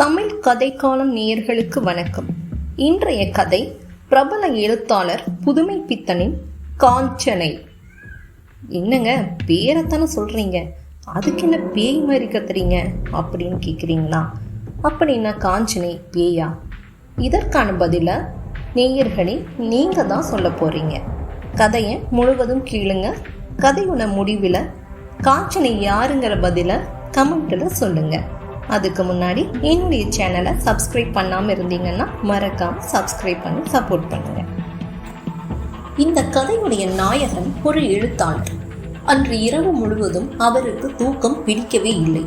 தமிழ் கதைக்காலம் நேயர்களுக்கு வணக்கம். இன்றைய கதை பிரபல எழுத்தாளர் புதுமை பித்தனின் காஞ்சனை. என்னங்க பேரைத்தானே சொல்றீங்க? அதுக்கு என்ன பேய் மாதிரி கத்துறீங்க? அப்படின்னு கேட்குறீங்களா அப்படின்னா காஞ்சனை பேயா? இதற்கான பதில நேயர்களே நீங்க தான் சொல்ல போறீங்க. கதையை முழுவதும் கீழுங்க கதையோட முடிவில் காஞ்சனை யாருங்கிற பதில கமெண்ட்டில் சொல்லுங்கள் அதுக்கு முன்னாடி என்னுடைய சேனலை சப்ஸ்கிரைப் பண்ணாம இருந்தீங்கன்னா மறக்காம சப்ஸ்கிரைப் பண்ணி சப்போர்ட் பண்ணுங்க. இந்த கதையுடைய நாயகன் ஒரு எழுத்தாளர். அன்று இரவு முழுவதும் அவருக்கு தூக்கம் பிடிக்கவே இல்லை.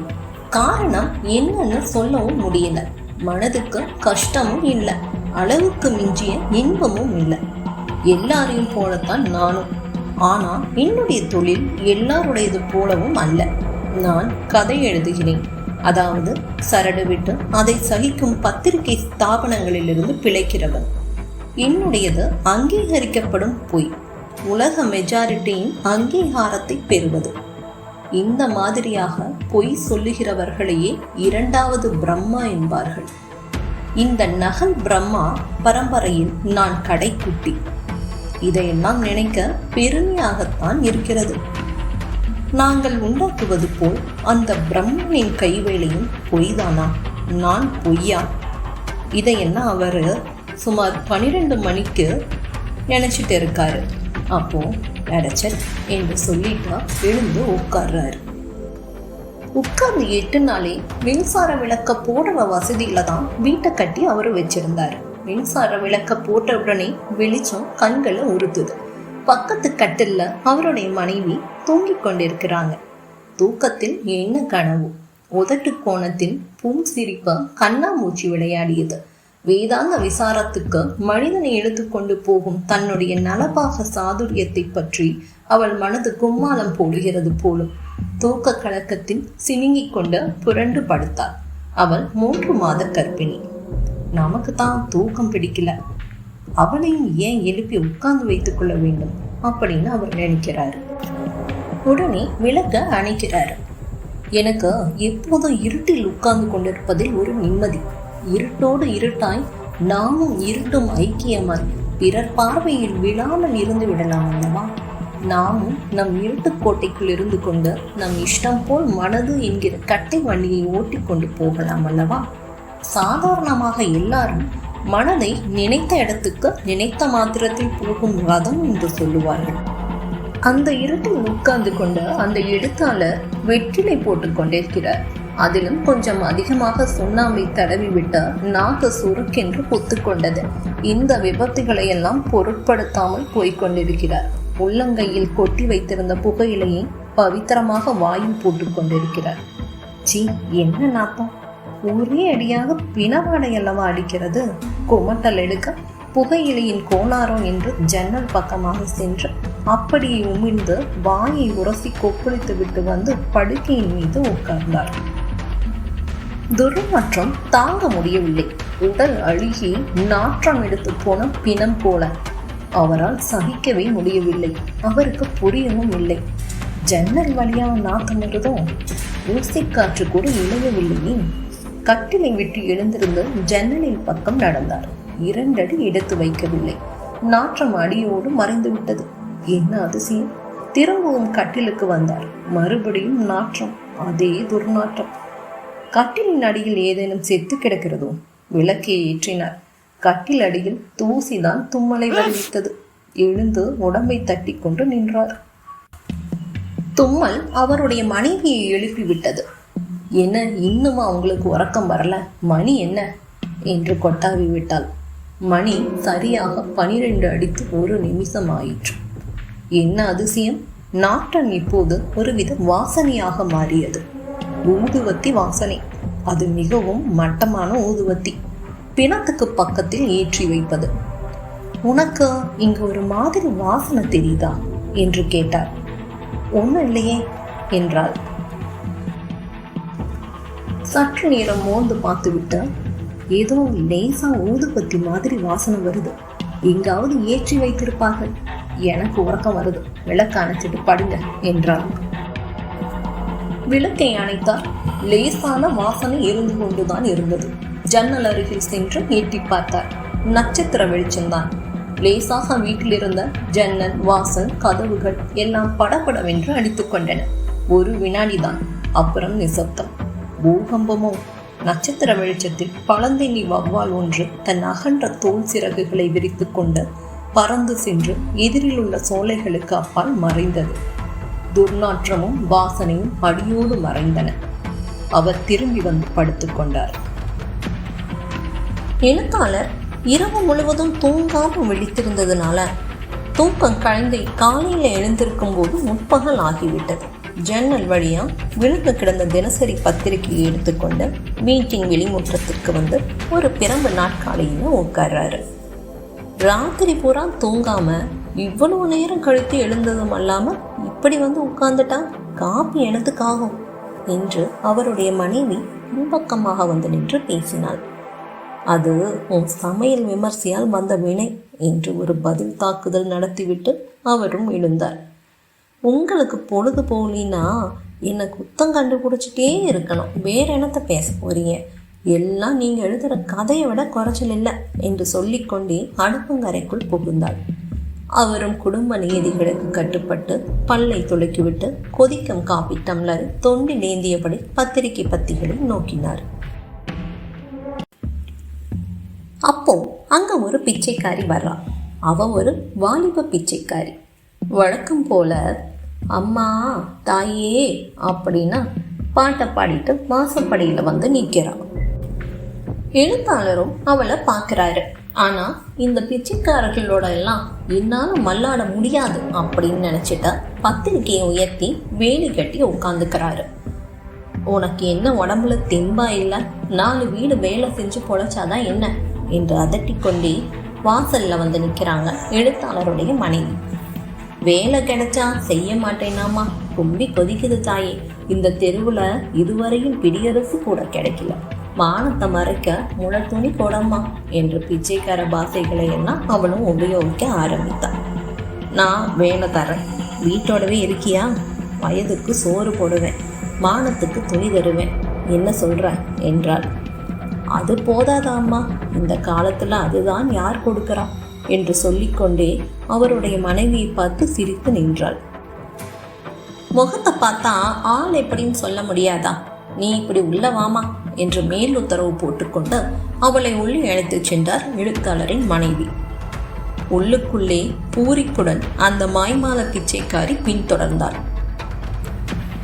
காரணம் என்னன்னு சொல்லவும் முடியல. மனதுக்கு கஷ்டமும் இல்லை. அளவுக்கு மிஞ்சிய இன்பமும் இல்லை. எல்லாரையும் போலத்தான் நானும். ஆனா என்னுடைய தொழில் எல்லாருடையது போலவும் அல்ல. நான் கதை எழுதுகிறேன். அதாவது சரடு விட்டு அதை சகிக்கும் பத்திரிகை ஸ்தாபனங்களிலிருந்து பிழைக்கிறவன். என்னுடையது அங்கீகரிக்கப்படும் பொய். உலக மெஜாரிட்டியின் அங்கீகாரத்தை பெறுவது. இந்த மாதிரியாக பொய் சொல்லுகிறவர்களையே இரண்டாவது பிரம்மா என்பார்கள். இந்த நகல் பிரம்மா பரம்பரையில் நான் கடைக்குட்டி. இதையெல்லாம் நினைக்க பெருமையாகத்தான் இருக்கிறது. நாங்கள் உண்டாக்குவது போல் அந்த பிரம்மனின் கைவேலையும் பொய்தானா? நான் பொய்யா? இதையெல்லாம் அவர் சுமார் பன்னிரெண்டு மணிக்கு நினைச்சிட்டு இருக்காரு. அப்போ அடைச்சல் என்று சொல்லிட்டா எழுந்து உட்கார்றாரு. உட்கார்ந்து எட்டு நாளே மின்சார விளக்க போடுற வசதியில தான் வீட்டை கட்டி அவர் வச்சிருந்தார். மின்சார விளக்க போட்ட உடனே வெளிச்சம் கண்களை உறுத்துது. பக்கத்து கட்டில்ல அவருடைய மனைவி தூங்கிக் கொண்டிருக்கிறாங்க. தூக்கத்தில் என்ன கனவு? உதட்டு கோணத்தில் பூம் சிரிப்ப கண்ணாமூச்சி விளையாடியது. வேதாந்த விசாரத்துக்கு மனிதனை எடுத்துக்கொண்டு போகும் தன்னுடைய நலபாக சாதுரியத்தை பற்றி அவள் மனது கும்மாளம் போடுகிறது போலும். தூக்க கலக்கத்தில் சினுங்கிக் கொண்டு புரண்டு படுத்தாள். அவள் மூன்று மாத கர்ப்பிணி. நமக்கு தான் தூக்கம் பிடிக்கல. அவனையும் ஏன் எழுப்பி உட்கார்ந்து வைத்துக் கொள்ள வேண்டும் அப்படின்னு அவர் நினைக்கிறாரு. உடனே விளக்க அணைக்கிறாரு. எனக்கு எப்போதும் இருட்டில் உட்கார்ந்து கொண்டிருப்பதில் ஒரு நிம்மதி. இருட்டோடு இருட்டாய் நாமும் இருட்டும் ஐக்கியமாய் பிறர் பார்வையில் விழாமல் இருந்து விடலாம் அல்லவா? நாமும் நம் இருட்டுக் கோட்டைக்குள் இருந்து கொண்டு நம் இஷ்டம் போல் மனது என்கிற கட்டை வண்டியை ஓட்டிக்கொண்டு போகலாம் அல்லவா? சாதாரணமாக எல்லாரும் மனதை நினைத்த இடத்துக்கு நினைத்த மாத்திரத்தில் போகும் ரதம் என்று சொல்லுவார்கள். அந்த இருட்டில் உட்கார்ந்து கொண்டு அந்த எழுத்தாளர் வெற்றிலை போட்டுக்கொண்டிருக்கிறார் அதிலும் கொஞ்சம் அதிகமாக சுண்ணாம்பை தடவிவிட்ட நாக்கு சுருக்கென்று ஒத்துக்கொண்டது இந்த விபத்துகளை எல்லாம் பொருட்படுத்தாமல் போய்கொண்டிருக்கிறார் உள்ளங்கையில் கொட்டி வைத்திருந்த புகையிலையை பவித்திரமாக வாயில் போட்டுக் கொண்டிருக்கிறார். சி என்ன நாத்தம்? ஒரே அடியாக பிணவாடை அல்லவா அடிக்கிறது? குமட்டல் எடுக்க புகையிலையின் கோளாரம் என்று ஜன்னல் பக்கமாக சென்று அப்படியே உமிழ்ந்து வாயை உரசி கொப்பளித்து விட்டு வந்து படுக்கையின் மீது உட்கார்ந்தார் துர்மாற்றம் தாங்க முடியவில்லை. உடல் அழுகி நாற்றம் எடுத்து போன பிணம் போல. அவரால் சகிக்கவே முடியவில்லை. அவருக்கு புரியவும் இல்லை. ஜன்னல் வழியாக நாத்தம் வருதோ? ஊசிக்காற்று கூட இழையவில்லையே. கட்டிலை விட்டு எழுந்திருந்து ஜன்னலின் பக்கம் நடந்தார். இரண்டடி எடுத்து வைக்கவில்லை. நாற்றம் அடியோடு மறைந்து விட்டது. என்ன அதிசயம்? திரும்பவும் கட்டிலுக்கு வந்தார். மறுபடியும் நாற்றம் அதே துர்நாற்றம். கட்டிலின் அடியில் ஏதேனும் செத்து கிடக்கிறதோ? விளக்கை ஏற்றினார். கட்டில் அடியில் தூசிதான் தும்மலை வருவித்தது எழுந்து உடம்பை தட்டி கொண்டு நின்றார். தும்மல் அவருடைய மனைவியை எழுப்பிவிட்டது என்ன இன்னுமா அவங்களுக்கு உறக்கம் வரல? மணி என்ன? என்று கொட்டாவி விட்டாள். மணி சரியாக பனிரெண்டு அடித்து ஒரு நிமிஷம் ஆயிற்று. என்ன அதிசயம்? நாட்டம் இப்போது ஒருவித வாசனையாக மாறியது. ஊதுவத்தி வாசனை. அது மிகவும் மட்டமான ஊதுவத்தி. பிணத்துக்கு பக்கத்தில் ஏற்றி வைப்பது. உனக்கு இங்கு ஒரு மாதிரி வாசனை தெரியுதா? என்று கேட்டார். ஒன்றும் இல்லையே என்றாள். சற்று நேரம் மோந்து பார்த்து விட்டு ஏதோ லேசா ஊதுபத்தி மாதிரி வாசனை வருது. எங்காவது ஏற்றி வைத்திருப்பார்கள். எனக்கு உறக்கம் வருது. விளக்கு அணைச்சிட்டு படுங்க என்றார் விளக்கை அணைத்தார். லேசான வாசனை இருந்து கொண்டுதான் இருந்தது. ஜன்னல் அருகில் சென்று எட்டி பார்த்தார். நட்சத்திர வெளிச்சம்தான். லேசாக வீட்டில் இருந்த ஜன்னல் வாசல் கதவுகள் எல்லாம் படபடவென்று அடித்துக்கொண்டன ஒரு வினாடிதான். அப்புறம் நிசப்தம். பூகம்பமோ? நட்சத்திர வெளிச்சத்தில் பழந்தினி வவ்வால் ஒன்று தன் அகன்ற தோல் சிறகுகளை விரித்துக் கொண்டு பறந்து சென்று எதிரில் உள்ள சோலைகளுக்கு அப்பால் மறைந்தது. துர்நாற்றமும் வாசனையும் அடியோடு மறைந்தன. அவர் திரும்பி வந்து படுத்துக் கொண்டார். எழுத்தாளர் இரவு முழுவதும் தூங்காமல் விழித்திருந்ததுனால தூக்கம் கழந்தை காலையில எழுந்திருக்கும் போது முற்பகல் ஆகிவிட்டது. ஜன்னல் வழியா விழுந்து கிடந்த தினசரி பத்திரிகையை எடுத்துக்கொண்டு மீட்டிங் வெளிமுற்றத்திற்கு வந்து ஒரு பிரம்பு நாட்காலையில உட்கார்றாரு. ராத்திரி பூரா தூங்காம இவ்வளவு நேரம் கழித்து எழுந்ததும் அல்லாம இப்படி வந்து உட்கார்ந்துட்டா காப்பி எனதுக்காகும் என்று அவருடைய மனைவி பின்பக்கமாக வந்து நின்று பேசினாள். அது உன் சமையல் விமர்சையால் வந்த வினை என்று ஒரு பதில் தாக்குதல் நடத்திவிட்டு அவரும் எழுந்தார். உங்களுக்கு பொழுது போலினா என்னை குத்தம் கண்டுபிடிச்சிட்டே இருக்கணும். வேற என்னத்தை பேச போறீங்க? எல்லாம் நீங்க எழுதுற கதையை விட குறைச்சல் இல்லை என்று சொல்லிக்கொண்டே அடுப்பங்கரைக்குள் புகுந்தாள். அவரும் குடும்ப நியதிகளுக்கு கட்டுப்பட்டு பல்லை துளக்கிவிட்டு கொதிக்கும் காபி டம்ளர் தொண்டி நேந்தியபடி பத்திரிகை பத்திகளை நோக்கினார். அப்போ அங்க ஒரு பிச்சைக்காரி வர்றா. அவ ஒரு வாலிப பிச்சைக்காரி. வழக்கம் போல அம்மா தாயே அப்படின்னா பாட்டை பாடிட்டு வாசப்படியில் வந்து நிற்கிறான் எழுத்தாளரும் அவளை பார்க்குறாரு. ஆனால் இந்த பிச்சைக்காரர்களோட எல்லாம் என்னால் மல்லாட முடியாது அப்படின்னு நினச்சிட்டா பத்திரிக்கையை உயர்த்தி வேலி கட்டி உட்காந்துக்கிறாரு உனக்கு என்ன உடம்புல தெம்பா இல்லை? நாலு வீடு வேலை செஞ்சு பொழைச்சாதான் என்ன? என்று அதட்டிக்கொண்டே வாசல்ல வந்து நிற்கிறாங்க எழுத்தாளருடைய மனைவி. வேலை கிடைச்சா செய்ய மாட்டேனாமா? கும்பி கொதிக்குது தாயே. இந்த தெருவுல இதுவரையும் பிடியரசு கூட கிடைக்கல. மானத்தை மறைக்க முளை துணி போடம்மா என்று பிச்சைக்கார பாசைகளை எல்லாம் அவனும் உபயோகிக்க ஆரம்பித்தான் நான் வேலை தரேன். வீட்டோடவே இருக்கியா? வயதுக்கு சோறு போடுவேன். மானத்துக்கு துணி தருவேன். என்ன சொல்ற? என்றாள். அது போதாதா அம்மா இந்த காலத்துல அதுதான் யார் கொடுக்கிறா? என்று சொல்லிக்கொண்டே அவருடைய மனைவியை பார்த்து சிரித்து நின்றாள். முகத்தை பார்த்தா ஆள் எப்படின்னு சொல்ல முடியாதா? நீ இப்படி உள்ள வாமா? என்று மேல் உத்தரவு போட்டுக்கொண்டு அவளை உள்ளே அழைத்துச் சென்றார் எழுத்தாளரின் மனைவி. உள்ளுக்குள்ளே பூரிப்புடன் அந்த மாய்மால பிச்சைக்காரி பின்தொடர்ந்தாள்.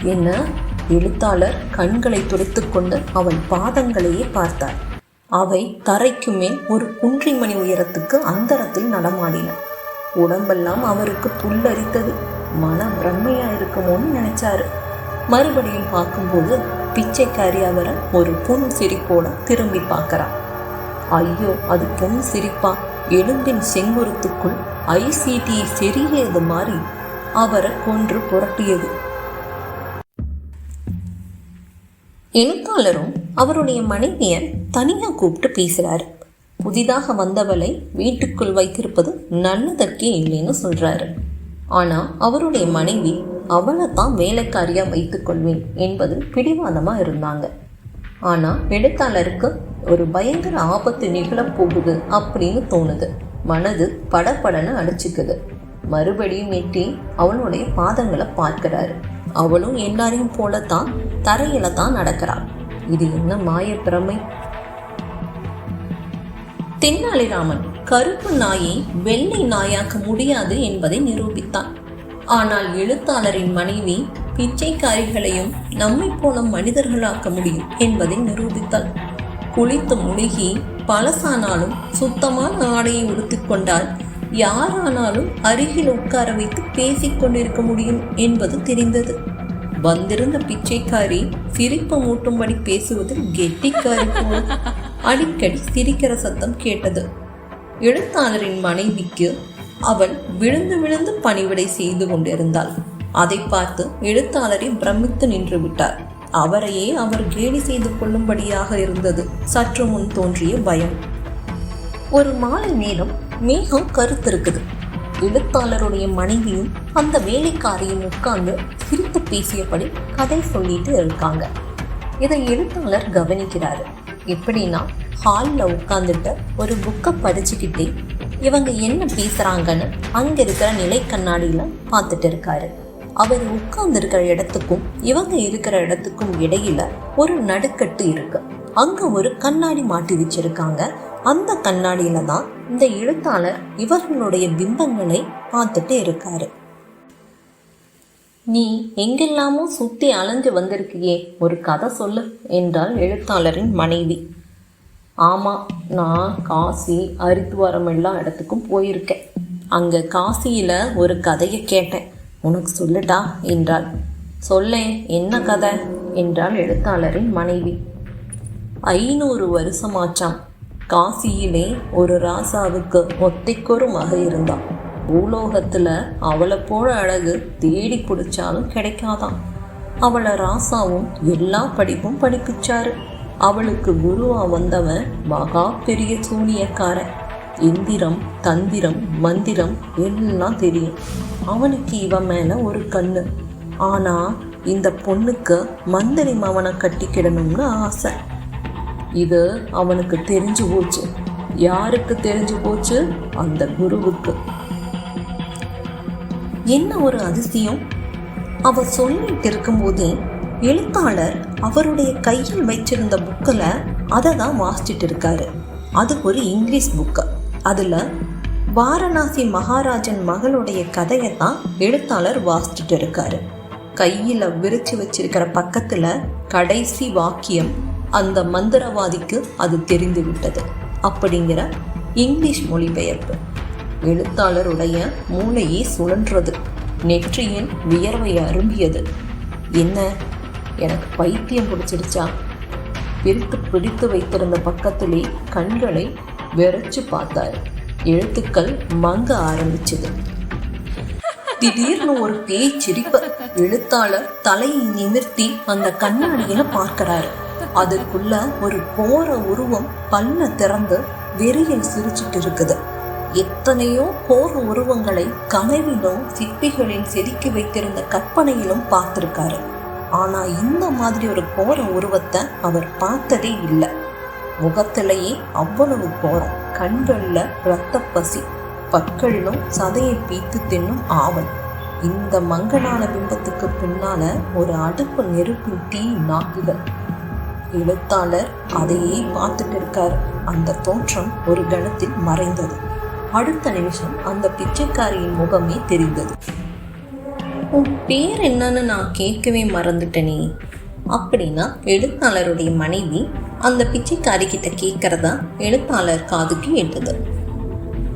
என்ன? எழுத்தாளர் கண்களை துடைத்துக்கொண்டு அவள் பாதங்களையே பார்த்தார். அவை தரைக்கு மேல் ஒரு குன்றிமணி உயரத்துக்கு அந்தரத்தில் நடமாடின. உடம்பெல்லாம் அவருக்கு புல்லரித்தது. மன பிரம்மையா இருக்குமோன்னு நினைச்சாரு. மறுபடியும் பார்க்கும்போது பிச்சைக்காரி அவரை ஒரு புன் சிரிப்போட திரும்பி பார்க்கறான். ஐயோ அது புன் சிரிப்பா? எலும்பின் செங்குருத்துக்குள் ஐசிடி செறியது மாதிரி அவரை கொன்று புரட்டியது. எழுத்தாளரும் அவருடைய மனைவியர் தனியாக கூப்பிட்டு பேசுகிறாரு புதிதாக வந்தவளை வீட்டுக்குள் வைத்திருப்பது நல்லதற்கே இல்லைன்னு சொல்கிறாரு ஆனால் அவருடைய மனைவி அவளை தான் வேலைக்காரியாக வைத்துக்கொள்வேன் என்பது பிடிவாதமாக இருந்தாங்க. ஆனால் எழுத்தாளருக்கு ஒரு பயங்கர ஆபத்து நிகழப் போகுது அப்படின்னு தோணுது. மனது படபடன்னு அடிச்சுக்குது. மறுபடியும் எட்டி அவளுடைய பாதங்களை பார்க்கிறாரு. அவளும் எல்லாரையும் போலத்தான் தரையில தான் நடக்கிறாள் இது என்ன மாய பிரமை? தென்னாலிராமன் கருப்பு நாயை வெள்ளை நாயாக்க முடியாது என்பதை நிரூபித்தான். ஆனால் எழுத்தாளரின் மனைவி பிச்சைக்காரிகளையும் நம்மை போல மனிதர்களாக்க முடியும் என்பதை நிரூபித்தாள். குளித்து முழுகி பழசானாலும் சுத்தமான ஆடையை உடுத்திக்கொண்டால் யாரானாலும் அருகில் உட்கார வைத்து பேசிக் கொண்டிருக்க முடியும் என்பது தெரிந்தது. வந்திருந்த பிச்சைக்காரி சிரிப்பு மூட்டும்படி பேசுவதில் கெட்டிக்காரி போல அடிக்கடி சிரிக்கிற சத்தம் கேட்டது. எழுத்தாளரின் மனைவிக்கு அவள் விழுந்து விழுந்து பணிவிடை செய்து கொண்டிருந்தாள். அதை பார்த்து எழுத்தாளரை பிரமித்து நின்று விட்டார். அவரையே அவர் கேலி செய்து கொள்ளும்படியாக இருந்தது சற்று முன் தோன்றிய பயம். ஒரு மாலை நேரம் மேகம் கருத்திருக்குது. எழுத்தாளருடைய மனைவியும் அந்த வேலைக்காரியும் உட்கார்ந்து சிரித்து பேசியபடி கதை சொல்லிட்டு இருக்காங்க. இதை எழுத்தாளர் கவனிக்கிறாரு. எப்படின்னா ஹாலில் உட்காந்துட்டு ஒரு புக்கை படிச்சுக்கிட்டே இவங்க என்ன பேசுறாங்கன்னு அங்க இருக்கிற நிலை கண்ணாடியில பார்த்துட்டு இருக்காரு. அவர் உட்கார்ந்துருக்கிற இடத்துக்கும் இவங்க இருக்கிற இடத்துக்கும் இடையில ஒரு நடுக்கட்டு இருக்கு. அங்க ஒரு கண்ணாடி மாட்டி வச்சிருக்காங்க. அந்த கண்ணாடியில தான் இந்த எழுத்தாளர் இவர்களுடைய பிம்பங்களை பார்த்துட்டு இருக்காரு. நீ எங்கெல்லாமோ சுத்தி அலைஞ்சு வந்திருக்கியே ஒரு கதை சொல்லு என்றாள் எழுத்தாளரின் மனைவி. ஆமாம் நான் காசி ஹரித்வாரம் எல்லா இடத்துக்கும் போயிருக்கேன். அங்கே காசியில் ஒரு கதையை கேட்டேன். உனக்கு சொல்லுடா என்றாள். சொல்லேன் என்ன கதை? என்றாள் எழுத்தாளரின் மனைவி. ஐநூறு வருஷமாச்சாம். காசியிலே ஒரு ராசாவுக்கு ஒத்தைக்கொரு மக இருந்தான். பூலோகத்தில் அவளை போல அழகு தேடி பிடிச்சாலும் கிடைக்காதான் அவளை ராசாவும் எல்லா படிப்பும் படிப்பிச்சாரு அவளுக்கு குருவா வந்தவன் மகா பெரிய சூனியக்காரன். எந்திரம் தந்திரம் மந்திரம் எல்லாம் தெரியும். அவனுக்கு இவன் மேல ஒரு கண்ணு. ஆனா இந்த பொண்ணுக்கு மந்திரி மவனை கட்டிக்கிடணும்னு ஆசை. இது அவனுக்கு தெரிஞ்சு போச்சு. யாருக்கு தெரிஞ்சு போச்சு? அந்த குருவுக்கு. என்ன ஒரு அதிசயம்? அவ சொல்லிட்டு இருக்கும்போதே எழுத்தாளர் அவருடைய கையில் வைச்சிருந்த புக்கில் அதை தான் வாசிச்சுட்டு இருக்காரு. அது ஒரு இங்கிலீஷ் புக்கு. அதில் வாரணாசி மகாராஜன் மகளுடைய கதையை தான் எழுத்தாளர் வாசிச்சுட்டு இருக்காரு. கையில் விரிச்சு வச்சிருக்கிற பக்கத்தில் கடைசி வாக்கியம். அந்த மந்திரவாதிக்கு அது தெரிந்து விட்டது அப்படிங்கிற இங்கிலீஷ் மொழிபெயர்ப்பு. எழுத்தாளருடைய மூளையே சுழன்றது. நெற்றியின் வியர்வை அரும்பியது. என்ன? எனக்கு பைத்தியம் பிடிச்சிருச்சா பிரித்து பிடித்து வைத்திருந்த பக்கத்திலே கண்களை வெறச்சு பார்த்தார். எழுத்துக்கள் மங்க ஆரம்பிச்சது. திடீர்னு ஒரு பேய் சிரிப்பு. எழுத்தாளர் தலையை நிமிர்த்தி அந்த கண்ணாடியில பார்க்கிறாரு. அதுக்குள்ள ஒரு கோர உருவம் பல்ல திறந்து வெறியில் சிரிச்சிட்டு இருக்குது எத்தனையோ கோர உருவங்களை கனவிலும் சிற்பிகளில் செதுக்கி வைத்திருந்த கற்பனையிலும் பார்த்திருக்காரு. ஆனா இந்த மாதிரி ஒரு கோர உருவத்தை அவர் பார்த்ததே இல்லை. முகத்திலேயே அவ்வளவு கோரம் கண்கள்ல இரத்த பசி பற்களிலும் சதையை பீத்து தின்னும் ஆவல். இந்த மங்கனான பிம்பத்துக்கு பின்னால ஒரு அடுப்பு நெருப்பின் தீ நாக்குகள் எழுத்தாளர் அதையே பார்த்துட்டு இருக்கார். அந்த தோற்றம் ஒரு கணத்தில் மறைந்தது. அடுத்த நிமிஷம் அந்த பிச்சைக்காரியின் முகமே தெரிந்தது. உன் பேர் என்னன்னு நான் கேட்கவே மறந்துட்டேனே. அப்படின்னா எழுத்தாளருடைய மனைவி அந்த பிச்சைக்காரி கிட்ட கேட்கறதா எழுத்தாளர் காதுக்கு எட்டுது.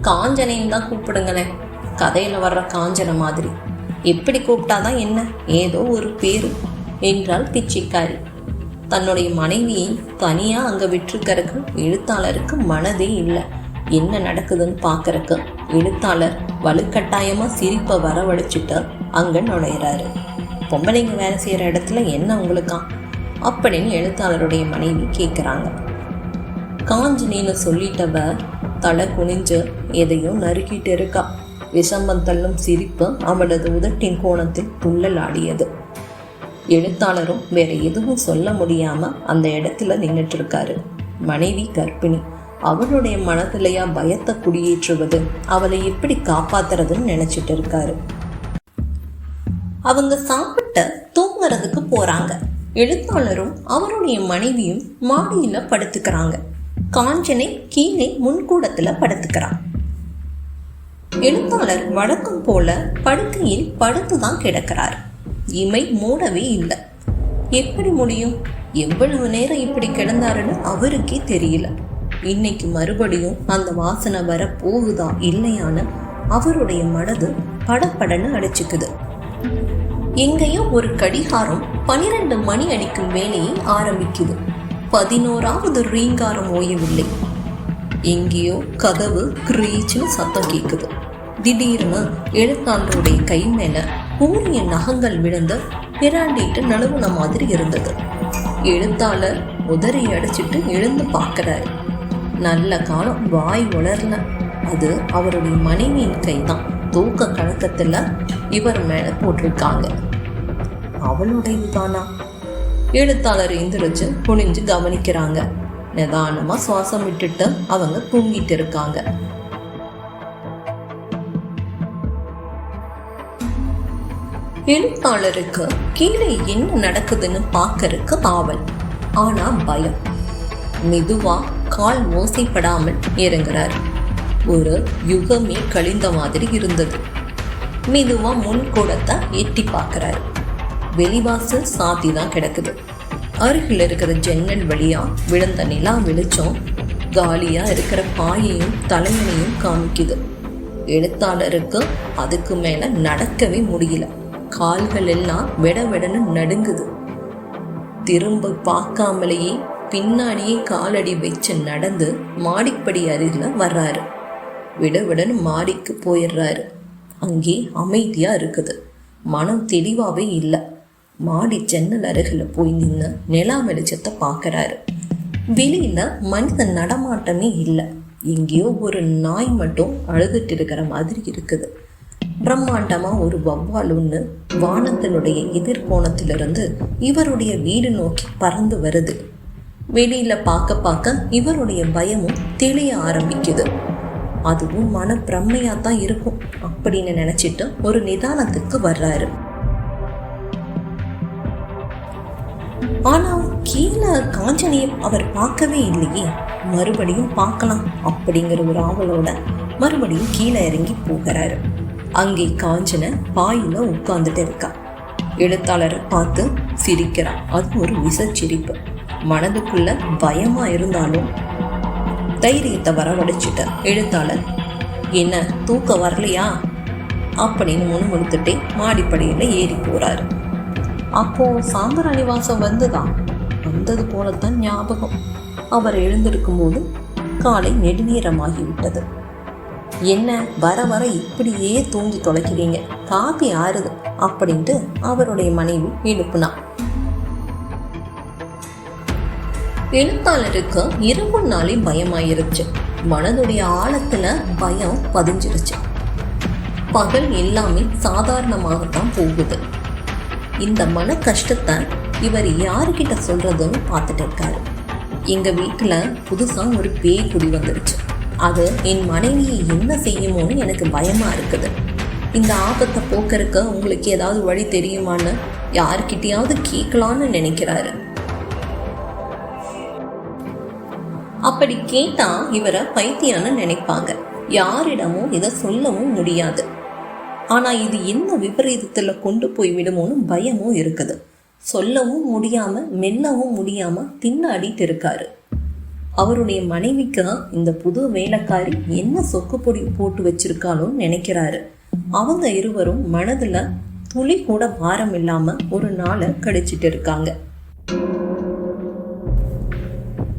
காஞ்சனையும் தான் கூப்பிடுங்களேன். கதையில வர்ற காஞ்சன மாதிரி. எப்படி கூப்பிட்டாதான் என்ன? ஏதோ ஒரு பேரு. என்றால் பிச்சைக்காரி. தன்னுடைய மனைவியை தனியாக அங்கே விட்டுருக்கறக்கு எழுத்தாளருக்கு மனதே இல்லை. என்ன நடக்குதுன்னு பார்க்கறக்கு எழுத்தாளர் வலுக்கட்டாயமாக சிரிப்பை வரவழைச்சிட்டு அங்கே நுழையிறாரு. பொம்பளைங்க வேலை செய்கிற இடத்துல என்ன உங்களுக்கா? அப்படின்னு எழுத்தாளருடைய மனைவி கேட்குறாங்க காஞ்சினின்னு சொல்லிட்டவ தலை குனிஞ்சு எதையும் நறுக்கிட்டு இருக்கா. விஷம்பம் தள்ளும் சிரிப்பு அவளது உதட்டின் கோணத்தில் துள்ளல் ஆடியது எழுத்தாளரும் வேற எதுவும் சொல்ல முடியாம அந்த இடத்துல நின்றுட்டு இருக்காரு மனைவி கர்ப்பிணி. அவளுடைய மனதிலையா பயத்தை குடியேற்றுவது அவளை எப்படி காப்பாத்துறதுன்னு நினைச்சிட்டு இருக்காரு அவங்க சாப்பிட்ட தூங்குறதுக்கு போறாங்க. எழுத்தாளரும் அவருடைய மனைவியும் மாடியில படுத்துக்கிறாங்க. காஞ்சனை கீழே முன்கூடத்துல படுத்துக்கிறான். எழுத்தாளர் வழக்கம் போல படுக்கையில் படுத்துதான் கிடக்கிறார். இமை மூடவே இல்லை. எப்படி முடியும்? எவ்வளவு நேரம் இப்படி கிடந்தாருன்னு அவருக்கே தெரியல. இன்னைக்கு மறுபடியும் அந்த வாசனை வர போகுதா இல்லையான்னு அவருடைய மனது படப்படன்னு அடிச்சுக்குது. எங்கேயோ ஒரு கடிகாரம் பனிரெண்டு மணி அடிக்கும் வேலையை ஆரம்பிக்குது. பதினோராவது ரீங்காரம் ஓயவில்லை. எங்கேயோ கதவு கிரீச்சுன்னு சத்தம் கேட்குது திடீர்னு எழுத்தாளருடைய கை மேல கூறிய நகங்கள் விழுந்து பிராண்டிட்டு நழுவுன மாதிரி இருந்தது. எழுத்தாளர் உதறி அடிச்சிட்டு எழுந்து பார்க்கறாரு. நல்ல காலம் வாய் உளரல அது அவருடைய மனைவியின் கைதான். தூக்க கழக்கத்தில் இவர் மேல போட்டிருக்காங்க. அவளுடையது தானா எழுத்தாளர் எந்திரிச்சு குனிஞ்சு கவனிக்கிறாங்க. நிதானமா சுவாசம் விட்டுட்டு அவங்க தூங்கிட்டு இருக்காங்க. எழுத்தாளருக்கு கீழே என்ன நடக்குதுன்னு பார்க்கறதுக்கு ஆவல். ஆனா பயம். மெதுவா கால் ஓசைப்படாமல் இறங்குறார். ஒரு யுகமே கழிந்த மாதிரி இருந்தது. மெதுவா முன் கூடத்தை எட்டி பார்க்குறாரு. வெளிவாசல் சாத்தி தான் கிடக்குது. அருகில் இருக்கிற ஜன்னல் வழியா விழுந்த நிலா வெளிச்சம் காலியா இருக்கிற பாயையும் தலைமையும் காமிக்குது. எழுத்தாளருக்கு அதுக்கு மேல நடக்கவே முடியல. கால்கள் எல்லாம் விட விடன்னு நடுங்குது. திரும்ப பார்க்காமலேயே பின்னாடியே காலடி வச்சு நடந்து மாடிப்படி அருகில் வர்றாரு. விட விடன்னு மாடிக்கு போயிடுறாரு அங்கே அமைதியாக இருக்குது. மனம் தெளிவாகவே இல்லை. மாடி ஜன்னல் அருகில் போய் நின்று நிலா வெளிச்சத்தை பார்க்கறாரு வெளியில் மனித நடமாட்டமே இல்லை. எங்கேயோ ஒரு நாய் மட்டும் அழுதுட்டு இருக்கிற மாதிரி இருக்குது. பிரம்மாண்டமா ஒரு வவ்வால் ஒன்று வானத்தினுடைய எதிர்கோணத்திலிருந்து இவருடைய வீடு நோக்கி பறந்து வருது. வெளியில பார்க்க பார்க்க இவருடைய பயமும் தெளிய ஆரம்பிக்குது. அதுவும் மன பிரம்மையா தான் இருக்கும் அப்படின்னு நினைச்சிட்டு ஒரு நிதானத்துக்கு வர்றாரு. ஆனா கீழே காஞ்சனையை அவர் பார்க்கவே இல்லையே. மறுபடியும் பார்க்கலாம் அப்படிங்கிற ஒரு ஆவலோட மறுபடியும் கீழே இறங்கி போகிறாரு. அங்கே காஞ்சன பாயில உட்கார்ந்துட்டு இருக்கா. எழுத்தாளரை பார்த்து சிரிக்கிறான். அது ஒரு விசச்சிரிப்பு மனதுக்குள்ள பயமா இருந்தாலும் தைரியத்தை வரவழைச்சிட்ட எழுத்தாளர் என்ன தூக்கம் வரலையா? அப்படின்னு முணுமுணுத்துட்டே மாடிப்படியில் ஏறி போறாரு. அப்போ சாம்பிராணி வாசம் வந்துதான் வந்தது போலத்தான் ஞாபகம். அவர் எழுந்திருக்கும் போது காலை நெடுநீரமாகி விட்டது என்ன வர வர இப்படியே தூங்கி தொலைக்கிறீங்க? காப்பி ஆறுது அப்படின்ட்டு அவருடைய மனைவி எழுப்புனா. எழுத்தாளருக்கு இரவு நாளே பயமாயிருச்சு. மனதுடைய ஆழத்துல பயம் பதிஞ்சிருச்சு. பகல் எல்லாமே சாதாரணமாகத்தான் போகுது. இந்த மன கஷ்டத்தை இவர் யாருக்கிட்ட சொல்றதுன்னு பார்த்துட்டு இருக்காரு. எங்க வீட்டுல புதுசா ஒரு பேய் குடி வந்துருச்சு. அது என் மனைவியை என்ன செய்யுமோன்னு எனக்கு பயமா இருக்குது. இந்த ஆபத்தை போக்கறக்க உங்களுக்கு ஏதாவது வழி தெரியுமான்னு யார்கிட்டயாவது கேட்கலான்னு நினைக்கிறாரு. அப்படி கேட்டா இவரை பைத்தியான்னு நினைப்பாங்க. யாரிடமும் இதை சொல்லவும் முடியாது. ஆனா இது என்ன விபரீதத்துல கொண்டு போய் விடுமோன்னு பயமும் இருக்குது. சொல்லவும் முடியாம மெல்லவும் முடியாம தின்னாடிட்டு இருக்காரு. அவருடைய மனைவிக்கு இந்த புது வேலைக்காரி என்ன சொக்கு பொடி போட்டு வச்சிருக்காலும் நினைக்கிறாரு. அவங்க இருவரும் மனதுல துளி கூட பாரம் இல்லாம ஒரு நாளை கழிச்சிட்டு இருக்காங்க.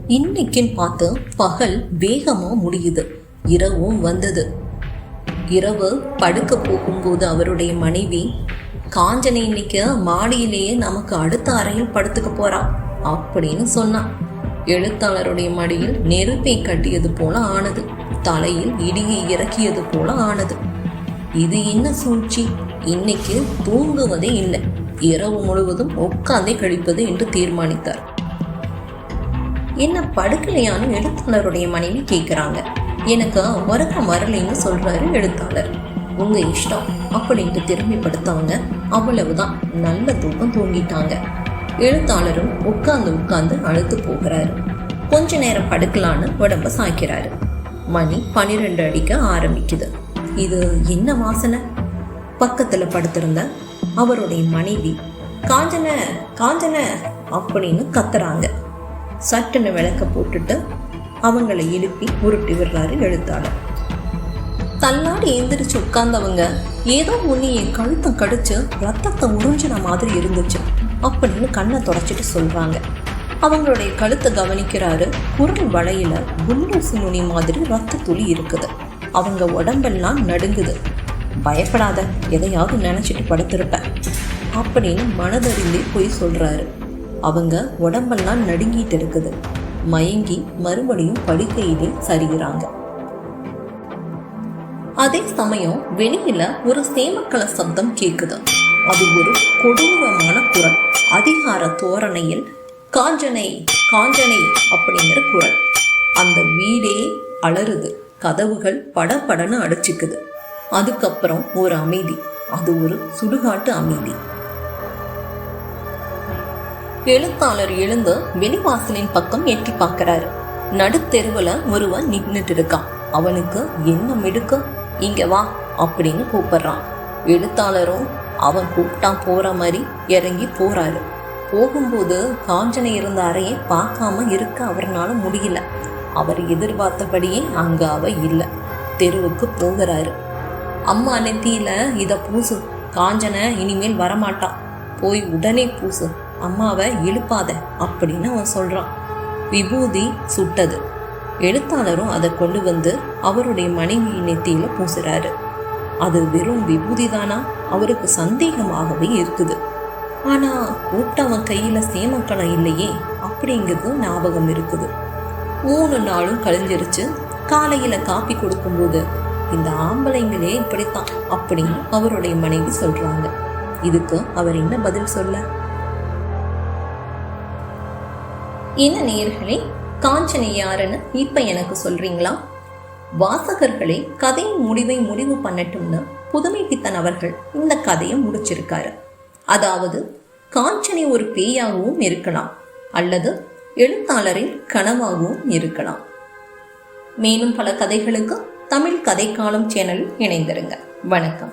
இன்னைக்குன்னு பார்த்து பகல் வேகமா முடியுது. இரவும் வந்தது. இரவு படுக்க போகும்போது அவருடைய மனைவி காஞ்சனை இன்னைக்கு மாடியிலேயே நமக்கு அடுத்த அறையில் படுத்துக்க போறா அப்படின்னு சொன்னான் எழுத்தாளருடைய மடியில் நெருப்பை கட்டியது போல ஆனது. தலையில் இடியை இறக்கியது போல ஆனது. இது என்ன சூழ்ச்சி? இன்னைக்கு தூங்குவதே இல்லை. இரவு முழுவதும் உட்கார்ந்தே கழிப்பது என்று தீர்மானித்தார். என்ன படுக்கலையான்னு எழுத்தாளருடைய மனைவி கேட்குறாங்க. எனக்கு உறக்கம் வரலைன்னு சொல்றாரு எழுத்தாளர். உங்க இஷ்டம் அப்படின்ட்டு திரும்பி படுத்தவங்க அவ்வளவுதான். நல்ல தூக்கம் தூங்கிட்டாங்க. எழுத்தாளரும் உட்கார்ந்து உட்கார்ந்து அழுத்து போகிறாரு. கொஞ்ச நேரம் படுக்கலான்னு உடம்ப சாய்க்கிறாரு. மணி பனிரெண்டு அடிக்க ஆரம்பிக்குது. இது என்ன வாசனை? பக்கத்துல படுத்திருந்த அவருடைய மனைவி காஞ்சன காஞ்சன அப்படின்னு கத்துறாங்க. சட்டுன்னு விளக்க போட்டுட்டு அவங்களை எழுப்பி உருட்டி விடுறாரு எழுத்தாளர். தள்ளாடி எந்திரிச்சு உட்கார்ந்தவங்க ஏதோ ஒன்று என் கழுத்தம் கடிச்சு ரத்தத்தை உறிஞ்சின மாதிரி இருந்துச்சு. அப்படின்னு கண்ணை தொடச்சிட்டு சொல்றாங்க. அவங்களுடைய கழுத்தை கவனிக்கிறாரு குரல் வளையில குண்டூசி நுனி மாதிரி ரத்த துளி இருக்குது. அவங்க உடம்பெல்லாம் நடுங்குது. பயப்படாத எதையாவது நினைச்சிட்டு படுத்திருப்பேன் அப்படின்னு மனதறிந்தே போய் சொல்றாரு. அவங்க உடம்பெல்லாம் நடுங்கிட்டு இருக்குது. மயங்கி மறுபடியும் படுக்கையிலே சரிகிறாங்க. அதே சமயம் வெளியில ஒரு சேமக்கல சப்தம் கேக்குது. அது ஒரு கொடூரமான குரல். அதிகார தோரணையில் காஞ்சனை காஞ்சனை அப்படிங்கிற குரல். அந்த வீடே அலறுது. கதவுகள் படப்படன்னு அடைச்சிக்குது. அதுக்கப்புறம் ஒரு அமைதி. அது ஒரு சுடுகாட்டு அமைதி. எழுத்தாளர் எழுந்து வெளிவாசலின் பக்கம் எட்டி பார்க்கறாரு. நடுத்தெருவுல ஒருவன் நின்னுட்டு இருக்கான் அவனுக்கு என்ன மிடுக்கு? இங்க வா அப்படின்னு கூப்பிடுறான். எழுத்தாளரும் அவன் கூப்பிட்டான் போகிற மாதிரி இறங்கி போகிறாரு போகும்போது காஞ்சனை இருந்த அறையை பார்க்காம இருக்க அவர்னால முடியல. அவர் எதிர்பார்த்தபடியே அங்கே அவ இல்லை. தெருவுக்கு போகிறாரு. அம்மா நெத்தியில் இதை பூசு. காஞ்சனை இனிமேல் வரமாட்டான் போய் உடனே பூசு. அம்மாவை இழுப்பாத அப்படின்னு அவன் சொல்கிறான் விபூதி சுட்டது. எழுத்தாளரும் அதை கொண்டு வந்து அவருடைய மனைவி நெத்தியில் பூசுறாரு. அது வெறும் விபூதி தானா அவருக்கு சந்தேகமாகவே இருக்குது. ஆனா கூப்பிட்டவன் கையில சேமக்கலம் இல்லையே அப்படிங்கிறது ஞாபகம் இருக்குது. மூணு நாளும் கழிஞ்சிருச்சு. காலையில காப்பி கொடுக்கும்போது இந்த ஆம்பளைங்களே இப்படித்தான் அப்படின்னு அவருடைய மனைவி சொல்றாங்க. இதுக்கு அவர் என்ன பதில் சொல்ல? என்ன நேர்களே காஞ்சனை யாருன்னு இப்ப எனக்கு சொல்றீங்களா? வாசகர்களே கதையின் முடிவை முடிவு பண்ணட்டும்னு புதுமை பித்தன் அவர்கள் இந்த கதையை முடிச்சிருக்காரு. அதாவது காஞ்சனை ஒரு பேயாகவும் இருக்கலாம் அல்லது எழுத்தாளரின் கனவாகவும் இருக்கலாம். மேலும் பல கதைகளுக்கு தமிழ் கதைக்காலம் சேனலில் இணைந்திருங்க. வணக்கம்.